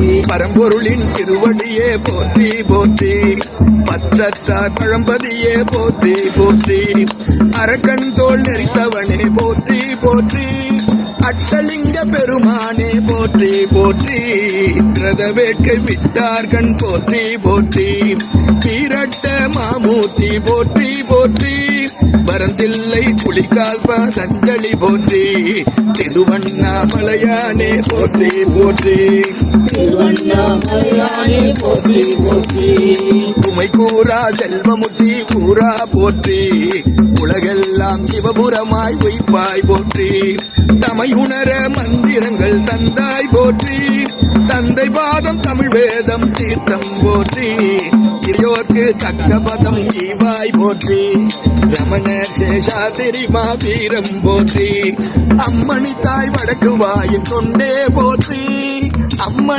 பரம்பொருளின் திருவடியே போற்றி போற்றி. பற்றற்றார் பழம்பதியே போற்றி போற்றி. அரக்கன் தோல் நெறித்தவனே போற்றி போற்றி. அட்டலிங்க பெருமானே போற்றி போற்றி. கிரத வேட்கை விட்டார்கண் போற்றி போற்றி. பீரட்ட மாமூர்த்தி போற்றி போற்றி. பரந்தில்லை புலிகால் பதஞ்சலி போற்றி. திருவண்ணாமலையானே போற்றி போற்றி. உமை கூறா செல்வமுத்தி கூறா போற்றி. உலகெல்லாம் சிவபுரமாய் உய்ப்பாய் போற்றி. தமை உணர மந்திரங்கள் தந்தாய் போற்றி. தந்தை பாதம் தமிழ் வேதம் தீர்த்தம் போற்றி. இறையோர்க்கு தக்க பதம் ஈவாய் போற்றி. ரமண சேஷாதிரி மாவீரம் போற்றி. அம்மணி தாய் வடக்கு வாயில் கொண்டே போற்றி. அம்மணி